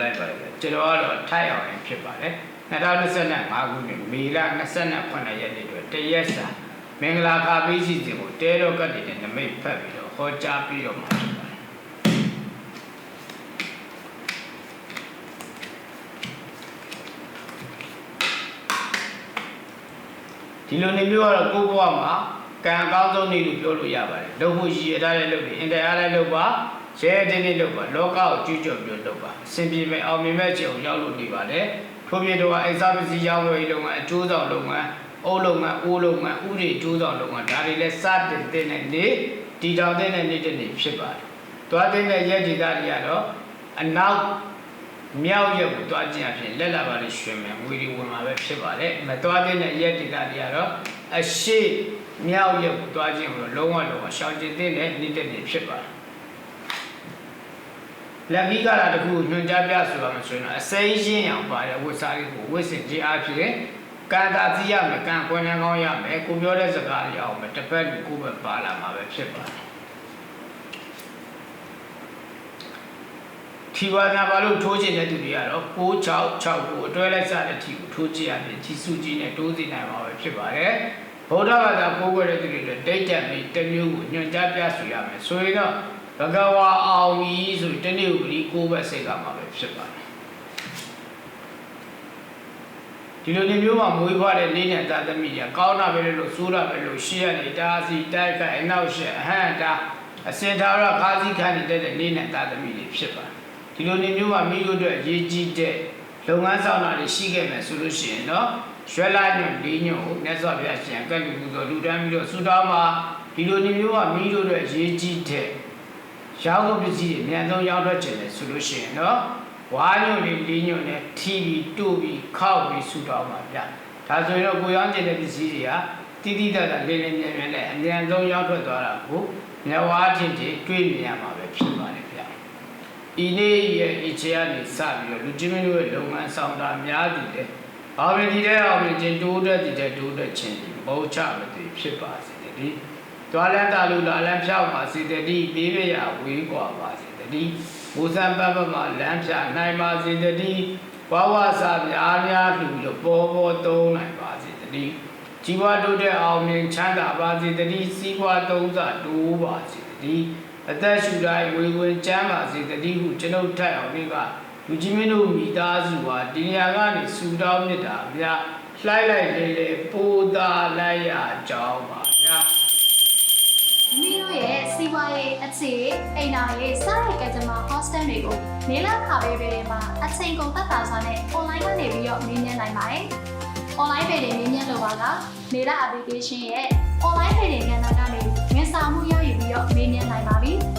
လိုက်ပါတယ်ဗျကျွန်တော်ကတော့ထိုက်အောင်ရင်ဖြစ်ပါတယ်2025ခုနှစ်မေလ28ရက်နေ့အတွက်တရက်စာမင်္ဂလာကာဘေးစီစဉ်ကိုတဲတော့ကတ်နေတဲ့နမိတ်ဖတ်ပြီးတော့ဟောကြားပြီးတော့မှာဖြစ်ပါတယ်ဒီလိုနေမျိုးကတော့ကိုယ့်ဘဝမှာကံအကောင်းဆုံးနေလို့ပြောလို့ရပါတယ်လုပ်ဖို့ရည်ရထားတဲ့လုပ်ပြီးအင်တာအားလည်းလုပ်ပါ ရဲတင်းတင်းလုပ်ပါလောကကိုကြည့်ကြော်ပြီးလုပ်ပါအဆင်ပြေမဲ့အောင်မြင်မဲ့ကြုံရောက်လို့နေပါလေထို့ပြင်တော့အိစာပစ္စည်းရောင်းဝယ်ရေးလုပ်ငန်းအကျိုးဆောင်လုပ်ငန်းအုပ်လုပ်ငန်းအိုးလုပ်ငန်းဥတွေအကျိုးဆောင်လုပ်ငန်းဒါတွေလည်းစတင်တဲ့နေ့တီတောင်တဲ့နေ့တနေ့ဖြစ်ပါတယ်တွားတဲ့ရက်ဒီသားတွေကတော့အနောက်မြောက်ရက်ကိုတွားခြင်းအဖြစ်လက်လာပါလိရွှေမယ်ငွေဒီဝင်မှာပဲဖြစ်ပါတယ်မတွားတဲ့ရက်ဒီသားတွေကတော့အရှိမြောက်ရက်ကိုတွားခြင်းကိုလုံးဝလုံးဝရှောင်ကျင်တဲ့နေ့တနေ့ဖြစ်ပါတယ် လက်ပြီးကလာတခုညွန်ကြားပြဆိုရမယ်ဆိုရင်တော့အစိမ်းရှင်းအောင်ပါတဲ့ဝတ်စားလေးကိုဝတ်ဆင်ခြင်းအဖြစ်ကံတာသိရမယ်ကံကွယ်နှံကောင်းရမယ်ကိုပြောတဲ့စကားတွေအောင်မယ်တစ်ဖက်ကိုကိုယ်ပဲပါလာမှာပဲဖြစ်ပါတယ်ထီဝါနာဘာလို့ထိုးခြင်းတဲ့သူတွေကတော့666ကိုအတွဲလိုက်စားတဲ့ထီကိုထိုးခြင်းအပြင်ထီစုကြီးနဲ့တိုးစီနိုင်မှာပဲဖြစ်ပါတယ်ဗုဒ္ဓဘာသာပိုးကွယ်တဲ့သူတွေအတွက်ဒိတ်တက်ပြီးတစ်မျိုးကိုညွှန်ကြားပြဆိုရမယ်ဆိုရင်တော့ ဘဂဝါအောင်ကြီးဆိုတနေ့ဥပဒီကိုယ်ပဲစိတ်ကမှာပဲဖြစ်ပါတယ်ဒီလိုနေမျိုးမှာမွေးဖွားတဲ့လေးနဲ့သာသမီတွေကောင်းတာပဲလို့ဆိုးတာပဲလို့ရှေ့ရနေတာစီတိုက်ခိုက်အနောက်ရှက်အဟံတာအစင်သာရခါးစည်းခန်းနေတဲ့လေးနဲ့သာသမီတွေဖြစ်ပါတယ်ဒီလိုနေမျိုးမှာမိတို့အတွက်ရေးကြည့်တဲ့လုပ်ငန်းဆောင်တာတွေရှိခဲ့မယ်ဆိုလို့ရှိရင်တော့ရွှဲလိုက်ညွန့်လေးညွန့်ကိုမြတ်စွာဘုရားရှင်ကတ်လူမှုတော်လူတန်းပြီးတော့ဆူတောင်းမှာဒီလိုနေမျိုးမှာမိတို့အတွက်ရေးကြည့်တဲ့ ရောင်းကုန်ပစ္စည်းတွေအများဆုံးရောင်းထွက်ခြင်းလေဆိုလို့ရှိရင်တော့ဝါညွန့်လေးလေးညွန့်နဲ့ထီပြီးတို့ပြီးခောက်ပြီးဆူတောင်းမှာဗျဒါဆိုရင်တော့ကိုရောင်းကျင်တဲ့ပစ္စည်းတွေကတိတိတတ်တာလေးလေးမြဲမြဲနဲ့အများဆုံးရောင်းထွက်သွားတာကိုညဝါချင်းချင်းတွေးမြင်ရမှာပဲဖြစ်ပါတယ်ဗျဤနေ့ရဲ့အချေကနေစပြီးတော့လူချင်းမင်းတို့ရဲ့လုပ်ငန်းဆောင်တာများသည်လေဘာပဲဒီတဲ့အောင်လို့ချင်းတိုးတက်တည်တဲ့တိုးတက်ခြင်းဒီမဟုတ်ချမသိဖြစ်ပါစေတည်း တွာလန်းတာလူလာလန်းဖြောက်ပါစေတည်းပေးပြရဝေးกว่าပါစေတည်းဘုဇံပပမှာလမ်းဖြနိုင်ပါစေတည်းဘဝစာများများလူလို့ပေါ်ပေါ်သုံးနိုင်ပါစေတည်းជីវတုတဲ့အောင်မြင်ချမ်းသာပါစေတည်းစီးပွားသုံးစာတိုးပါစေတည်းအသက်ရှူတိုင်းဝေဝင်ချမ်းပါစေတည်းဟုကျွန်ုပ်ထက်အောင်လေးကလူကြီးမင်းတို့မိသားစုဟာဒီနေရာကနေဆူတောင်းမြစ်တာဗျာလှိုက်လိုက်လေလေပိုသာလိုက်ရကြောင်းပါ စီးပွားရေးအခြေအိမ်နာရေးစားရိုက်ကကြမှာ hostel တွေကိုနေလာခါပေးပေးတွေမှာအချိန်ကုန်သက်သာစွာနဲ့ online ကနေပြီးတော့မြင်းမြန်းနိုင်ပါတယ်။ online ပေတွေမြင်းမြန်းလိုပါကနေလာ application ရဲ့ online ပေတွေကဏ္ဍကနေဝန်ဆောင်မှုရယူပြီးတော့မြင်းမြန်းနိုင်ပါပြီ။